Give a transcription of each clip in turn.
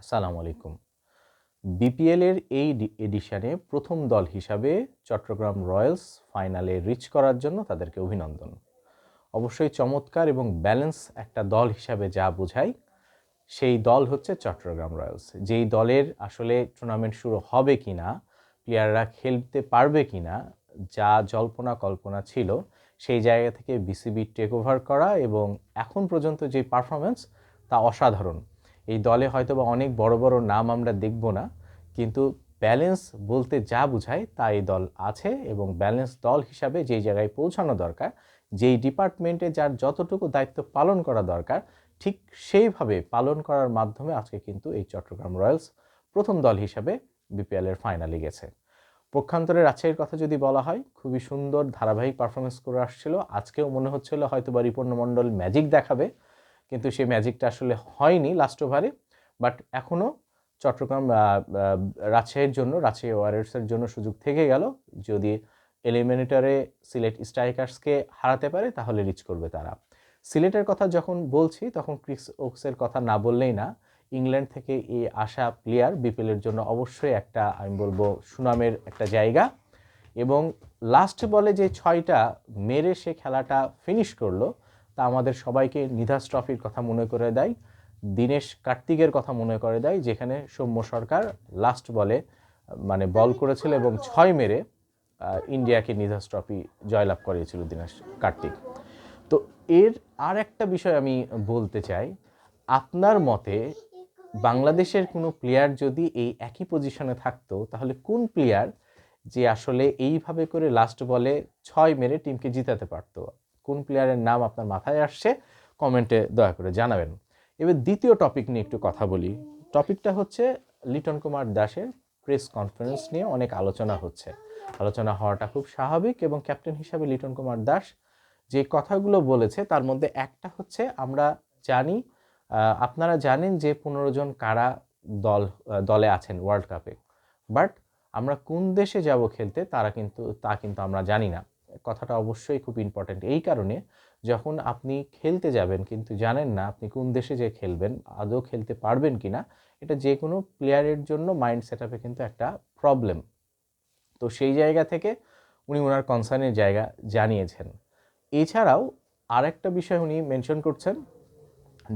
আসসালামু আলাইকুম। বিপিএলের এই এডিশনে প্রথম দল হিসাবে চট্টগ্রাম রয়্যালস ফাইনালে রিচ করার জন্য তাদেরকে অভিনন্দন। অবশ্যই চমৎকার এবং ব্যালেন্স একটা দল হিসাবে যা বোঝায়, সেই দল হচ্ছে চট্টগ্রাম রয়্যালস। যেই দলের আসলে টুর্নামেন্ট শুরু হবে কি না প্লেয়াররা খেলতে পারবে কি না যা জল্পনা কল্পনা ছিল, সেই জায়গা থেকে বিসিবি টেক ওভার করা এবং এখন পর্যন্ত যে পারফরমেন্স তা অসাধারণ। এই দলে হয়তো বা অনেক বড় বড় নাম আমরা দেখব না, কিন্তু ব্যালেন্স বলতে যা বোঝায় তা এই দল আছে এবং ব্যালেন্স দল হিসাবে যেই জায়গায় পৌঁছানো দরকার, যেই ডিপার্টমেন্টে যার যতটুকু দায়িত্ব পালন করা দরকার, ঠিক সেইভাবে পালন করার মাধ্যমে আজকে কিন্তু এই চট্টগ্রাম রয়্যালস প্রথম দল হিসাবে বিপিএলের ফাইনালে গেছে। পক্ষান্তরে রাজশাহীর কথা যদি বলা হয়, খুবই সুন্দর ধারাবাহিক পারফরমেন্স করে আসছিল। আজকেও মনে হচ্ছিল হয়তো বা রিপূর্ণ মণ্ডল ম্যাজিক দেখাবে। কিন্তু সেই ম্যাজিকটা আসলে হয়নি লাস্ট ওভারে বাট এখনও চট্টগ্রাম রাজশাহীর জন্য, রাজশাহী ওয়ারিয়ার্সের জন্য সুযোগ থেকে গেল। যদি এলিমিনেটরে সিলেট স্ট্রাইকার্সকে হারাতে পারে, তাহলে রিচ করবে তারা। সিলেটের কথা যখন বলছি, তখন ক্রিস ওক্সের কথা না বললেই না। ইংল্যান্ড থেকে এই আসা প্লেয়ার বিপিএলের জন্য অবশ্যই একটা, আমি বলব, সুনামের একটা জায়গা। এবং লাস্ট বলে যে ছয়টা মেরে সে খেলাটা ফিনিশ করল তা আমাদের সবাইকে নিধাস ট্রফির কথা মনে করে দেয়, দীনেশ কার্তিকের কথা মনে করে দেয়, যেখানে সৌম্য সরকার লাস্ট বলে মানে বল করেছিল এবং ছয় মেরে ইন্ডিয়াকে নিধাস ট্রফি জয়লাভ করিয়েছিল দীনেশ কার্তিক। তো এর আর একটা বিষয় আমি বলতে চাই, আপনার মতে বাংলাদেশের কোনো প্লেয়ার যদি এই একই পজিশনে থাকতো, তাহলে কোন প্লেয়ার যে আসলে এইভাবে করে লাস্ট বলে ছয় মেরে টিমকে জিতাতে পারতো? কোন প্লেয়ারের নাম আপনার মাথায় আসছে কমেন্টে দয়া করে জানাবেন। এবার দ্বিতীয় টপিক নিয়ে একটু কথা বলি। টপিকটা হচ্ছে লিটন কুমার দাসের প্রেস কনফারেন্স নিয়ে অনেক আলোচনা হচ্ছে। আলোচনা হওয়াটা খুব স্বাভাবিক এবং ক্যাপ্টেন হিসাবে লিটন কুমার দাস যে কথাগুলো বলেছে, তার মধ্যে একটা হচ্ছে আমরা জানি আপনারা জানেন যে পনেরো জন কারা দল, দলে আছেন ওয়ার্ল্ড কাপে বাট আমরা কোন দেশে যাব খেলতে, তারা কিন্তু, তা কিন্তু আমরা জানি না। কথাটা অবশ্যই খুব ইম্পর্ট্যান্ট এই কারণে যখন আপনি খেলতে যাবেন, কিন্তু জানেন না আপনি কোন দেশে যে খেলবেন, আদৌ খেলতে পারবেন কি না এটা যে কোনো প্লেয়ারের জন্য মাইন্ড সেট আপে কিন্তু একটা প্রবলেম তো সেই জায়গা থেকে উনি ওনার কনসার্নের জায়গা জানিয়েছেন। এছাড়াও আর একটা বিষয় উনি মেনশন করছেন,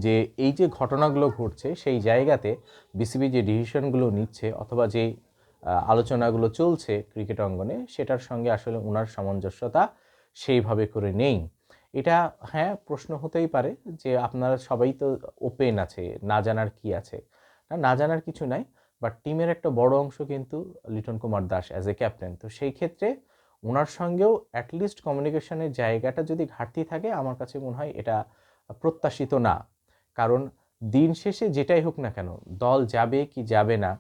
যে এই যে ঘটনাগুলো ঘটছে, সেই জায়গাতে বিসিবি যে ডিসিশনগুলো নিচ্ছে, অথবা যে আলোচনাগুলো চলছে ক্রিকেট অঙ্গনে, সেটার সঙ্গে আসলে ওনার সামঞ্জস্যতা সেইভাবে করে নেই। এটা হ্যাঁ প্রশ্ন হতেই পারে যে আপনারা সবাই তো ওপেন আছে, না জানার কি আছে। না জানার কিছু নাই বাট টিমের একটা বড় অংশ কিন্তু Liton Kumar Das as a captain তো সেই ক্ষেত্রে ওনার সঙ্গেও অ্যাটলিস্ট কমিউনিকেশনের জায়গাটা যদি ঘাটতি থাকে, আমার কাছে মনে হয় এটা প্রত্যাশিত না। কারণ দিন শেষে যেটাই হোক না কেন, দল যাবে কি যাবে না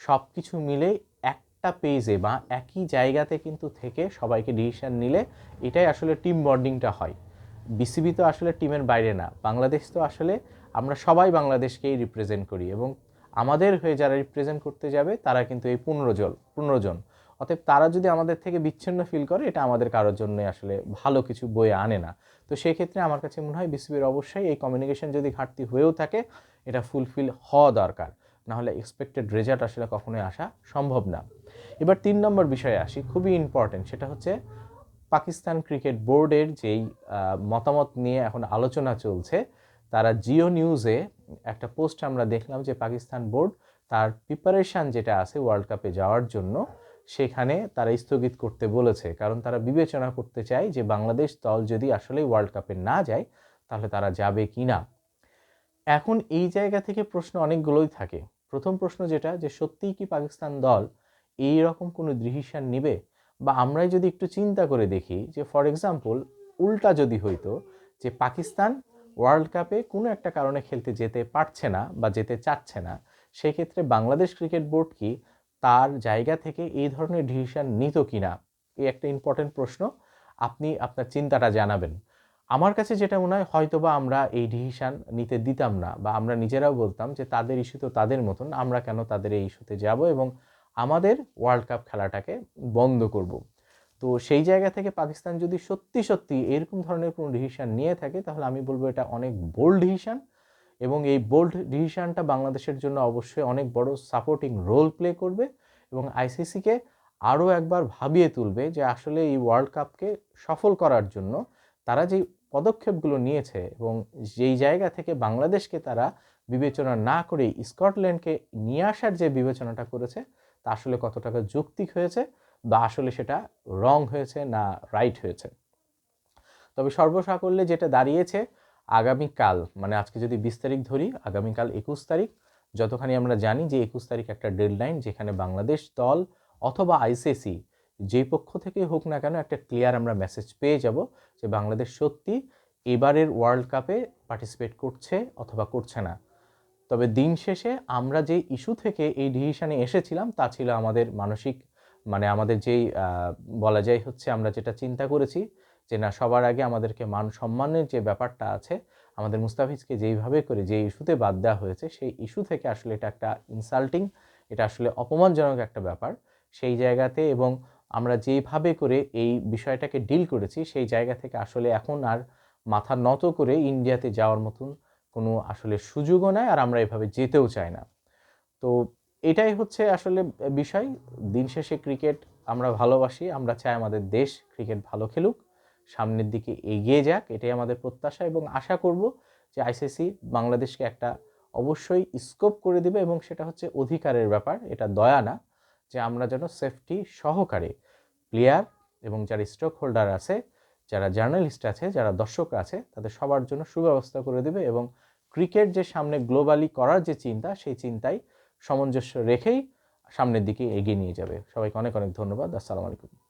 সব কিছু মিলে একটা পেজে বা একই জায়গাতে কিন্তু থেকে সবাইকে ডিসিশন নিলে এটাই আসলে টিম বন্ডিংটা হয়। বিসিবি তো আসলে টিমের বাইরে না, বাংলাদেশ তো আসলে আমরা সবাই বাংলাদেশকেই রিপ্রেজেন্ট করি এবং আমাদের হয়ে যারা রিপ্রেজেন্ট করতে যাবে তারা কিন্তু এই পনেরো জন পনেরো জন। অতএব তারা যদি আমাদের থেকে বিচ্ছিন্ন ফিল করে, এটা আমাদের কারোর জন্য আসলে ভালো কিছু বয়ে আনে না। তো সেই ক্ষেত্রে আমার কাছে মনে হয় বিসিবির অবশ্যই এই কমিউনিকেশন যদি ঘাটতি হয়েও থাকে, এটা ফুলফিল হওয়া দরকার। নাহলে এক্সপেক্টেড রেজাল্ট আসলে কখনোই আসা সম্ভব না। এবার তিন নম্বর বিষয়ে আসি, খুবই ইম্পর্টেন্ট সেটা হচ্ছে পাকিস্তান ক্রিকেট বোর্ডের যেই মতামত নিয়ে এখন আলোচনা চলছে, তারা জিও নিউজে একটা পোস্ট আমরা দেখলাম যে পাকিস্তান বোর্ড তার প্রিপারেশান যেটা আছে ওয়ার্ল্ড কাপে যাওয়ার জন্য, সেখানে তারা স্থগিত করতে বলেছে। কারণ তারা বিবেচনা করতে চায় যে বাংলাদেশ দল যদি আসলে ওয়ার্ল্ড কাপে না যায়, তাহলে তারা যাবে কি না এখন এই জায়গা থেকে প্রশ্ন অনেকগুলোই থাকে। প্রথম প্রশ্ন যেটা, যে সত্যিই কি পাকিস্তান দল এই রকম কোনো ডিসিশন নিবে? বা আমরাই যদি একটু চিন্তা করে দেখি, যে ফর এক্সাম্পল উল্টা যদি হইতো, যে পাকিস্তান ওয়ার্ল্ড কাপে কোনো একটা কারণে খেলতে যেতে পারছে না বা যেতে চাচ্ছে না সেই ক্ষেত্রে বাংলাদেশ ক্রিকেট বোর্ড কি তার জায়গা থেকে এই ধরনের ডিসিশন নিত কি না এই একটা ইম্পর্টেন্ট প্রশ্ন। আপনি আপনার চিন্তাটা জানাবেন। আমার কাছে যেটা মনে হয় হয়তো বা আমরা এই ডিসিশান নিতে দিতাম না বা আমরা নিজেরাও বলতাম যে তাদের ইস্যু তো তাদের মতন, আমরা কেন তাদের এই ইস্যুতে যাব এবং আমাদের ওয়ার্ল্ড কাপ খেলাটাকে বন্ধ করব। তো সেই জায়গা থেকে পাকিস্তান যদি সত্যি সত্যি এরকম ধরনের কোনো ডিসিশান নিয়ে থাকে, তাহলে আমি বলব এটা অনেক বোল্ড ডিসিশান এবং এই বোল্ড ডিসিশনটা বাংলাদেশের জন্য অবশ্যই অনেক বড় সাপোর্টিং রোল প্লে করবে এবং আইসিসিকে আরও একবার ভাবিয়ে তুলবে যে আসলে এই ওয়ার্ল্ড কাপকে সফল করার জন্য তারা যেই পদক্ষেপগুলো নিয়েছে এবং যেই জায়গা থেকে বাংলাদেশকে তারা বিবেচনা না করে স্কটল্যান্ডকে নিয়ে আসার যে বিবেচনাটা করেছে, তা আসলে কত টাকা যৌক্তিক হয়েছে বা আসলে সেটা রং হয়েছে না রাইট হয়েছে। তবে সর্বসাকল্যে যেটা দাঁড়িয়েছে, আগামীকাল মানে আজকে যদি বিশ তারিখ ধরি, আগামীকাল একুশ তারিখ, যতখানি আমরা জানি যে একুশ তারিখ একটা ডেডলাইন যেখানে বাংলাদেশ দল অথবা আইসিসি যে পক্ষ থেকে হোক না কেন একটা ক্লিয়ার আমরা মেসেজ পেয়ে যাব যে বাংলাদেশ সত্যি এবারের ওয়ার্ল্ড কাপে পার্টিসিপেট করছে অথবা করছে না। তবে দিন শেষে আমরা যে ইস্যু থেকে এই ডিসিশনে এসেছিলাম তা ছিল আমাদের মানসিক মানে আমাদের যেই বলা যায় হচ্ছে আমরা যেটা চিন্তা করেছি যে না, সবার আগে আমাদেরকে মান সম্মানের যে ব্যাপারটা আছে, আমাদের মুস্তাফিজকে যেইভাবে করে যে ইস্যুতে বাদ দেওয়া হয়েছে, সেই ইস্যু থেকে আসলে এটা একটা ইনসাল্টিং এটা আসলে অপমানজনক একটা ব্যাপার। সেই জায়গাতে এবং আমরা যেভাবে করে এই বিষয়টাকে ডিল করেছি, সেই জায়গা থেকে আসলে এখন আর মাথা নত করে ইন্ডিয়াতে যাওয়ার মতন কোনো আসলে সুযোগও নাই আর আমরা এভাবে যেতেও চাই না। তো এটাই হচ্ছে আসলে বিষয়। দিন শেষে ক্রিকেট আমরা ভালোবাসি, আমরা চাই আমাদের দেশ ক্রিকেট ভালো খেলুক, সামনের দিকে এগিয়ে যাক, এটাই আমাদের প্রত্যাশা এবং আশা করব যে আইসিসি বাংলাদেশকে একটা অবশ্যই স্কোপ করে দেবে এবং সেটা হচ্ছে অধিকারের ব্যাপার, এটা দয়া না। যে আমরা যেন সেফটি সহকারে প্লেয়ার এবং যারা স্টক হোল্ডার আছে, যারা জার্নালিস্ট আছে, যারা দর্শক আছে, তাদের সবার জন্য সুব্যবস্থা করে দেবে এবং ক্রিকেট যে সামনে গ্লোবালি করার যে চিন্তা, সেই চিন্তায় সামঞ্জস্য রেখেই সামনের দিকে এগিয়ে নিয়ে যাবে। সবাইকে অনেক অনেক ধন্যবাদ। আসসালামু আলাইকুম।